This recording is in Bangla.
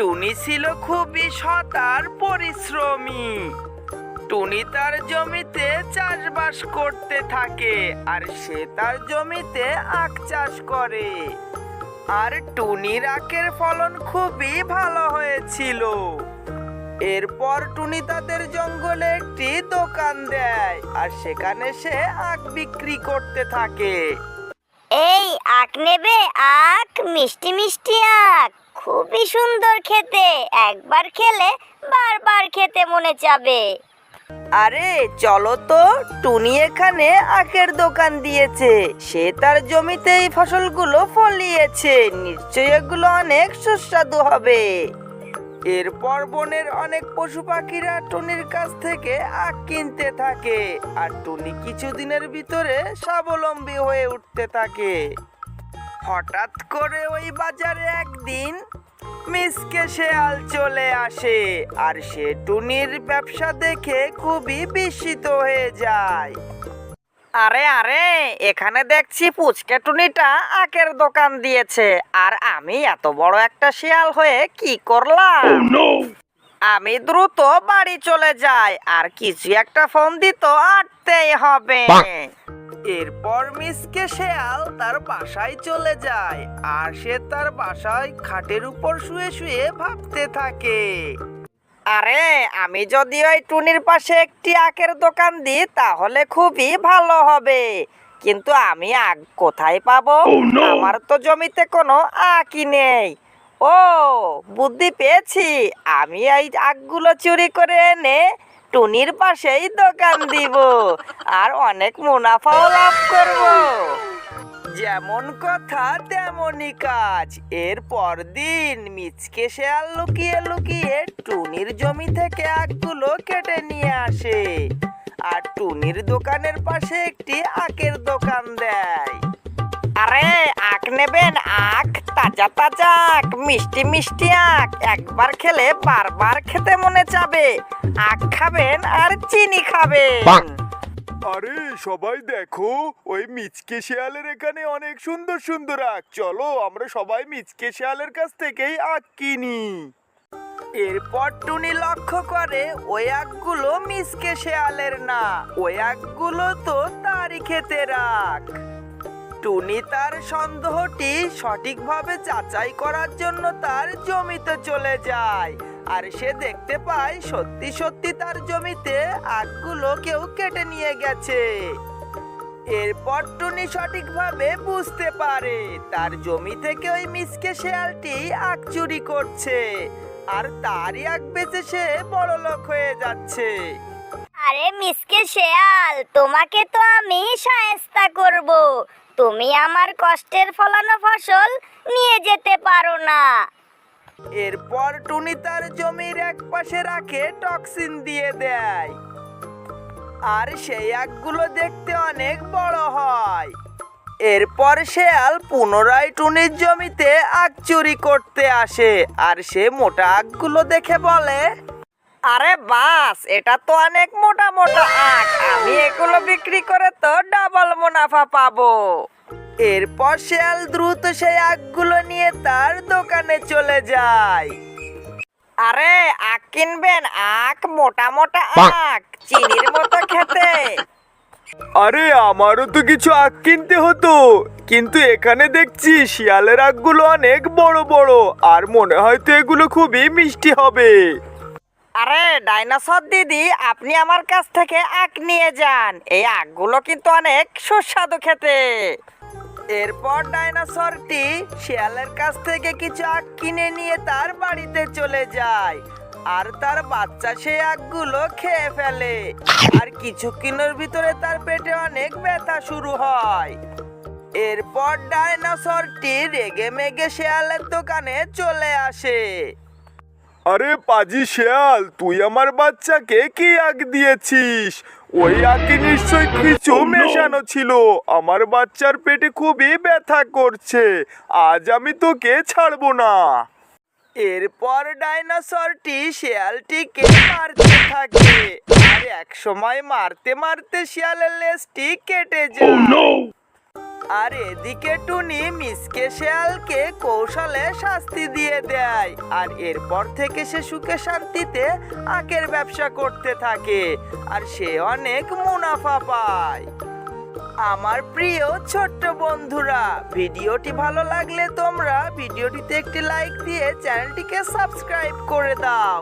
টুনি ছিল খুবই সৎ আর পরিশ্রমী। টুনি তার জমিতে চাষবাস করতে থাকে আর সে তার জমিতে আখ চাষ করে। আর টুনির আখের ফলন খুবই ভালো হয়েছিল। এরপর টুনি তাদের জঙ্গলে একটি দোকান দেয় আর সেখানে সে আখ বিক্রি করতে থাকে। এই আখ নেবে, আখ, মিষ্টি মিষ্টি আখ। খুবই সুন্দর খেতে। একবার খেলে বারবার খেতে মনে যাবে। আরে, চলো তো, টুনি এখানে আখের দোকান দিয়েছে। সে তার জমিতে এই ফসলগুলো ফলিয়েছে। নিশ্চয়ই এগুলো অনেক সুস্বাদু হবে। এরপর বনের অনেক পশু পাখিরা টুনির কাছ থেকে আখ কিনতে থাকে। আর টুনি কিছুদিনের ভিতরে স্বাবলম্বী হয়ে উঠতে থাকে। হঠাৎ করে ওই বাজারে একদিন মিসকে শেয়াল চলে আসে আর সে টুনির ব্যবসা দেখে খুবই বিস্মিত হয়ে যায়। আরে আরে এখানে দেখছি পুচকে টুনিটা আখের দোকান দিয়েছে আর আমি এত বড় একটা শিয়াল হয়ে কি করলাম? আমি দ্রুত বাড়ি চলে যাই আর কিছু একটা ফোন দিত আটতেই হবে। এরপর মিসকে শেয়াল তার বাসায় চলে যায় আর সে তার বাসায় খাটের উপর শুয়ে শুয়ে ভাবতে থাকে। আরে আমি যদি ওই টুনির পাশে একটি আখের দোকান দিই তাহলে খুবই ভালো হবে। কিন্তু আমি আখ কোথায় পাবো? আমার তো জমিতে কোনো আখই নেই। ও বুদ্ধি পেয়েছি। আমি এই আখগুলো চুরি করে এনে টুনির পাশেই দোকান দিব। আর অনেক মুনাফাও লাভ করব। যেমন কথা, তেমনই কাজ। এর দিন মিচকে শেয়াল লুকিয়ে লুকিয়ে টুনির জমি থেকে আখগুলো কেটে নিয়ে আসে। আর টুনির দোকানের পাশে একটি আখের দোকান দেয়। আরে নেবেন আখ তাজা তাজা আখ মিষ্টি মিষ্টি আখ। একবার খেলে বারবার খেতে মনে যাবে আখ খাবেন আর চিনি খাবেন। আরে সবাই দেখো ওই মিচকে শেয়ালের এখানে অনেক সুন্দর সুন্দর আখ। চলো আমরা সবাই মিচকে শেয়ালের কাছ থেকেই আখ কিনি। এরপর টুনি লক্ষ্য করে ওই আখগুলো মিসকে শেয়ালের না। ওই আখগুলো তো তারই খেতে রাখ টুনি তার সন্দেহটি সঠিকভাবে যাচাই করার জন্য তার জমিতে চলে যায়। আর সে দেখতে পায় সত্যি সত্যি তার জমিতে আখগুলো কেউ কেটে নিয়ে গেছে। এরপর টুনি সঠিকভাবে বুঝতে পারে তার জমি থেকে ওই মিসকে শেয়ালটি আখ চুরি করছে। আর তারই আখ বেচে সে বড় লোক হয়ে যাচ্ছে। আরে মিসকে শেয়াল, তোমাকে তো আমি সায়স্তা করব। তুমি আমার কষ্টের ফলানো ফসল নিয়ে যেতে পারো না। এরপর টুনি তার জমির এক পাশে রাখে টক্সিন দিয়ে দেয়। আর সেই আখগুলো দেখতে অনেক বড় হয়। এরপর শেয়াল পুনরায় টুনির জমিতে আখ চুরি করতে আসে আর সে মোটা আখগুলো দেখে বলে, আরে বাস, এটা তো অনেক মোটা মোটা আখ। আমি এগুলো বিক্রি করে তো ডাবল মুনাফা পাবো। এরপর শেয়াল দ্রুত সেই আখগুলো নিয়ে তার দোকানে চলে যায়। আরে আখ কিনবেন? আখ মোটা মোটা আখ চিনির মতো খেতে। আরে আমারও তো কিছু আখ কিনতে হতো। কিন্তু এখানে দেখছি শিয়ালের আখগুলো অনেক বড় বড় আর মনে হয় তো এগুলো খুবই মিষ্টি হবে। আরে ডাইনোসর দিদি আপনি আমার কাছ থেকে আখ নিয়ে যান। এই আখগুলো কিন্তু অনেক সুস্বাদু খেতে। এরপর ডাইনোসরটি শিয়ালের কাছ থেকে কিছু আখ কিনে নিয়ে তার বাড়িতে চলে যায়। আর তার বাচ্চা সেই আখগুলো খেয়ে ফেলে। আর কিছুক্ষণের ভিতরে তার পেটে অনেক ব্যথা শুরু হয়। এরপর ডাইনোসরটি রেগে মেগে শেয়ালের দোকানে চলে আসে। আরে পাজি শেয়াল তুই আমার বাচ্চাকে কি আখ দিয়েছিস? ওই আখে নিশ্চয় কিছু মেশানো ছিল। আমার বাচ্চার পেটে খুবই ব্যথা করছে। আজ আমি তোকে ছাড়বো না। এরপর ডাইনোসরটি শিয়ালটিকে মারতে থাকে। আর এক সময় মারতে মারতে শিয়ালের লেজটি কেটে যায়। আর এদিকে টুনি মিসকে শেয়ালকে কৌশলে শাস্তি দিয়ে দেয়। আর এরপর থেকে সে সুখে শান্তিতে আখের ব্যবসা করতে থাকে, আর সে অনেক মুনাফা পায়। আমার প্রিয় ছোট্ট বন্ধুরা, ভিডিওটি ভালো লাগলে তোমরা ভিডিওটিতে একটি লাইক দিয়ে চ্যানেলটিকে সাবস্ক্রাইব করে দাও।